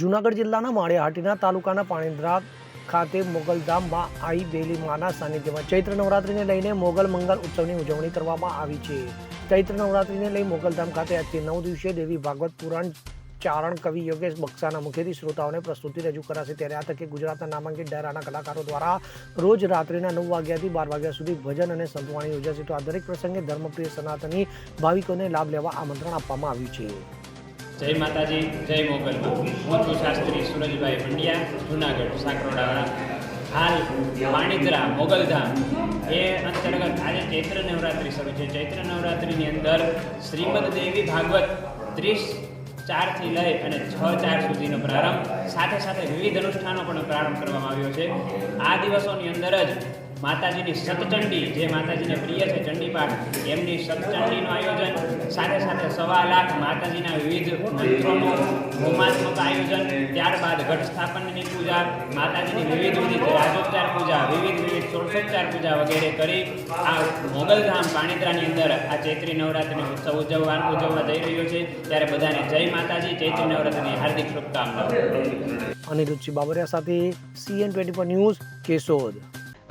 જૂનાગઢ જિલ્લાના માળિયાહાટીના તાલુકાના પાણીદ્રા ખાતે મોગલધામમાં આવી બેલી માના સાનિધ્યમાં ચૈત્ર નવરાત્રિને લઈને મોગલ મંગલ ઉત્સવની ઉજવણી કરવામાં આવી છે. ચૈત્ર નવરાત્રિને લઈ મોગલધામ ખાતે આજથી નવ દિવસે દેવી ભાગવત પુરાણ, ચારણ કવિ યોગેશ બક્ષાના મુખ્યથી શ્રોતાઓને પ્રસ્તુતિ રજૂ કરાશે ત્યારે આ તકે ગુજરાતના નામાંકિત ડાયરાના કલાકારો દ્વારા રોજ રાત્રિના નવ વાગ્યાથી બાર વાગ્યા સુધી ભજન અને સંતવાણી યોજાશે. તો આ દરેક પ્રસંગે ધર્મપ્રિય સનાતની ભાવિકોને લાભ લેવા આમંત્રણ આપવામાં આવ્યું છે. જય માતાજી, જય મોગલમાં. હું છું શાસ્ત્રી સુરજભાઈ પંડ્યા જુનાગઢ, સાકરોડાવાળા. હાલ વાણિદ્રા મોગલધામ એ અંતર્ગત આજે ચૈત્ર નવરાત્રિ શરૂ છે. ચૈત્ર નવરાત્રિની અંદર શ્રીમદ દેવી ભાગવત ત્રીસ ચારથી લઈ અને છ ચાર સુધીનો પ્રારંભ, સાથે સાથે વિવિધ અનુષ્ઠાનો પણ પ્રારંભ કરવામાં આવ્યો છે. આ દિવસોની અંદર જ માતાજીની સતચંડી, જે માતાજીને પ્રિય છે, ચંડીપાઠ, એમની સતચંડીનું આયોજન સાથે સાથે સવા લાખ માતાજીના વિવિધ મંત્રોનું હોમાત્મક આયોજન, ત્યારબાદ ઘટ સ્થાપનની પૂજા, માતાજીની વિવિધ વિવિધ રાજોપચાર પૂજા, વિવિધ વિવિધ ષોડશોપચાર પૂજા વગેરે કરી આ મોગલધામ પાણીદ્રાની અંદર આ ચૈત્રી નવરાત્રિનો ઉત્સવ ઉજવવા ઉજવવા જઈ રહ્યો છે. ત્યારે બધાને જય માતાજી, ચૈત્રી નવરાત્રિની હાર્દિક શુભકામનાઓ. અનિરુદ્ધસિંહ બાબરિયા સાથે સીએન ટ્વેન્ટી ન્યૂઝ કેશોદ.